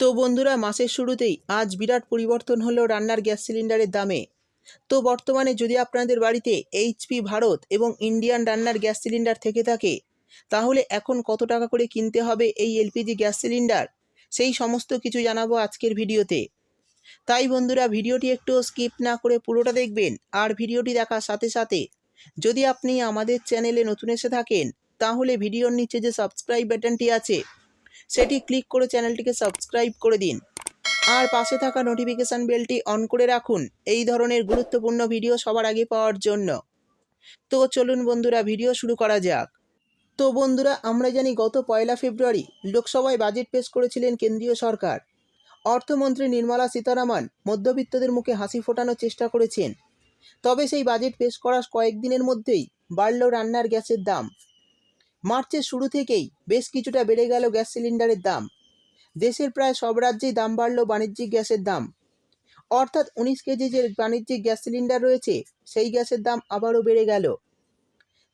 তো বন্ধুরা, মাসের শুরুতেই আজ বিরাট পরিবর্তন হলো রান্নার গ্যাস সিলিন্ডারের দামে। তো বর্তমানে যদি আপনাদের বাড়িতে এইচপি ভারত এবং ইন্ডিয়ান রান্নার গ্যাস সিলিন্ডার থেকে থাকে, তাহলে এখন কত টাকা করে কিনতে হবে এই এলপিজি গ্যাস সিলিন্ডার? সেই সমস্ত কিছু জানাব আজকের ভিডিওতে। তাই বন্ধুরা, ভিডিওটি একটু স্কিপ না করে পুরোটা দেখবেন আর ভিডিওটি দেখার সাথে সাথে যদি আপনি আমাদের চ্যানেলে নতুন এসে থাকেন, তাহলে ভিডিওর নিচে যে সাবস্ক্রাইব বাটনটি আছে সেটি ক্লিক করে চ্যানেলটিকে সাবস্ক্রাইব করে দিন। আর পাশে থাকা নোটিফিকেশান বেলটি অন করে রাখুন। এই ধরনের গুরুত্বপূর্ণ ভিডিও সবার আগে পাওয়ার জন্য। তো চলুন বন্ধুরা, ভিডিও শুরু করা যাক। তো বন্ধুরা, আমরা জানি গত পয়লা ফেব্রুয়ারি লোকসভায় বাজেট পেশ করেছিলেন কেন্দ্রীয় সরকার। অর্থমন্ত্রী নির্মলা সীতারামন মধ্যবিত্তদের মুখে হাসি ফোটানোর চেষ্টা করেছেন। তবে সেই বাজেট পেশ করার কয়েকদিনের মধ্যেই বাড়ল রান্নার গ্যাসের দাম। মার্চের শুরু থেকেই বেশ কিছুটা বেড়ে গেল গ্যাস সিলিন্ডারের দাম। দেশের প্রায় সব রাজ্যেই দাম বাড়ল বাণিজ্যিক গ্যাসের দাম। অর্থাৎ উনিশ কেজি যে বাণিজ্যিক গ্যাস সিলিন্ডার রয়েছে, সেই গ্যাসের দাম আবারও বেড়ে গেল।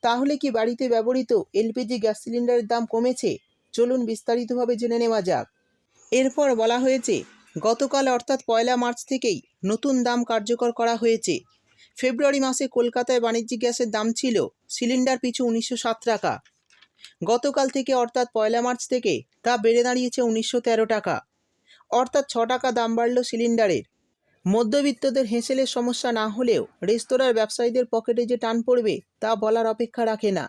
তাহলে কি বাড়িতে ব্যবহৃত এলপিজি গ্যাস সিলিন্ডারের দাম কমেছে? চলুন বিস্তারিতভাবে জেনে নেওয়া যাক। এরপর বলা হয়েছে, গতকাল অর্থাৎ পয়লা মার্চ থেকেই নতুন দাম কার্যকর করা হয়েছে। ফেব্রুয়ারি মাসে কলকাতায় বাণিজ্যিক গ্যাসের দাম ছিল সিলিন্ডার পিছু উনিশশো সাত টাকা। গতকাল থেকে অর্থাৎ পয়লা মার্চ থেকে তা বেড়ে দাঁড়িয়েছে উনিশশো তেরো টাকা। অর্থাৎ ছ টাকা দাম বাড়ল সিলিন্ডারের। মধ্যবিত্তদের হেঁসেলের সমস্যা না হলেও রেস্তোরাঁর ব্যবসায়ীদের পকেটে যে টান পড়বে তা বলার অপেক্ষা রাখে না।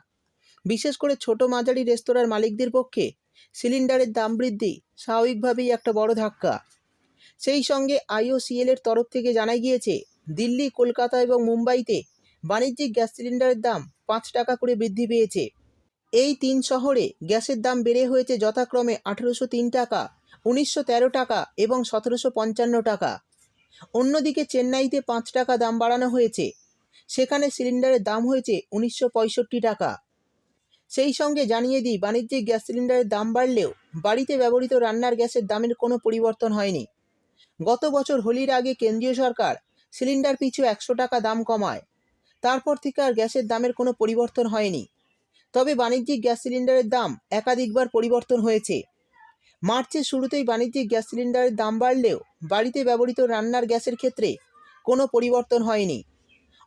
বিশেষ করে ছোট মাঝারি রেস্তোরাঁর মালিকদের পক্ষে সিলিন্ডারের দাম বৃদ্ধি স্বাভাবিকভাবেই একটা বড় ধাক্কা। সেই সঙ্গে আইওসিএল এর তরফ থেকে জানা গিয়েছে, দিল্লি, কলকাতা এবং মুম্বাইতে বাণিজ্যিক গ্যাস সিলিন্ডারের দাম পাঁচ টাকা করে বৃদ্ধি পেয়েছে। এই তিন শহরে গ্যাসের দাম বেড়ে হয়েছে যথাক্রমে আঠেরোশো তিন টাকা, উনিশশো তেরো টাকা এবং সতেরোশো পঞ্চান্ন টাকা। অন্যদিকে চেন্নাইতে পাঁচ টাকা দাম বাড়ানো হয়েছে। সেখানে সিলিন্ডারের দাম হয়েছে উনিশশো পঁয়ষট্টি টাকা। সেই সঙ্গে জানিয়ে দিই, বাণিজ্যিক গ্যাস সিলিন্ডারের দাম বাড়লেও বাড়িতে ব্যবহৃত রান্নার গ্যাসের দামের কোনো পরিবর্তন হয়নি। গত বছর হোলির আগে কেন্দ্রীয় সরকার সিলিন্ডার পিছু একশো টাকা দাম কমায়। তারপর থেকে আর গ্যাসের দামের কোনো পরিবর্তন হয়নি। তবে বাণিজ্যিক গ্যাস সিলিন্ডারের দাম একাধিকবার পরিবর্তন হয়েছে। মার্চের শুরুতেই বাণিজ্যিক গ্যাস সিলিন্ডারের দাম বাড়লেও বাড়িতে ব্যবহৃত রান্নার গ্যাসের ক্ষেত্রে কোনো পরিবর্তন হয়নি।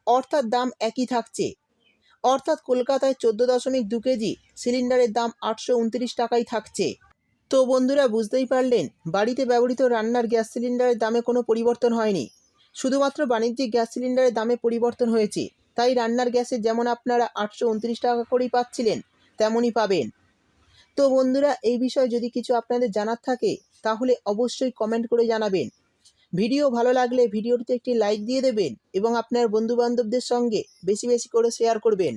অর্থাৎ দাম একই থাকছে। অর্থাৎ কলকাতায় চোদ্দ দশমিক দু কেজি সিলিন্ডারের দাম আটশো উনত্রিশ টাকাই থাকছে। তো বন্ধুরা, বুঝতেই পারলেন, বাড়িতে ব্যবহৃত রান্নার গ্যাস সিলিন্ডারের দামে কোনো পরিবর্তন হয়নি। শুধুমাত্র বাণিজ্যিক গ্যাস সিলিন্ডারের দামে পরিবর্তন হয়েছে। তাই রান্নার গ্যাসে যেমন আপনারা আটশো উনত্রিশ টাকা করেই পাচ্ছিলেন, তেমনই পাবেন। তো বন্ধুরা, এই বিষয়ে যদি কিছু আপনাদের জানার থাকে, তাহলে অবশ্যই কমেন্ট করে জানাবেন। ভিডিও ভালো লাগলে ভিডিওটিতে একটি লাইক দিয়ে দেবেন এবং আপনার বন্ধুবান্ধবদের সঙ্গে বেশি বেশি করে শেয়ার করবেন।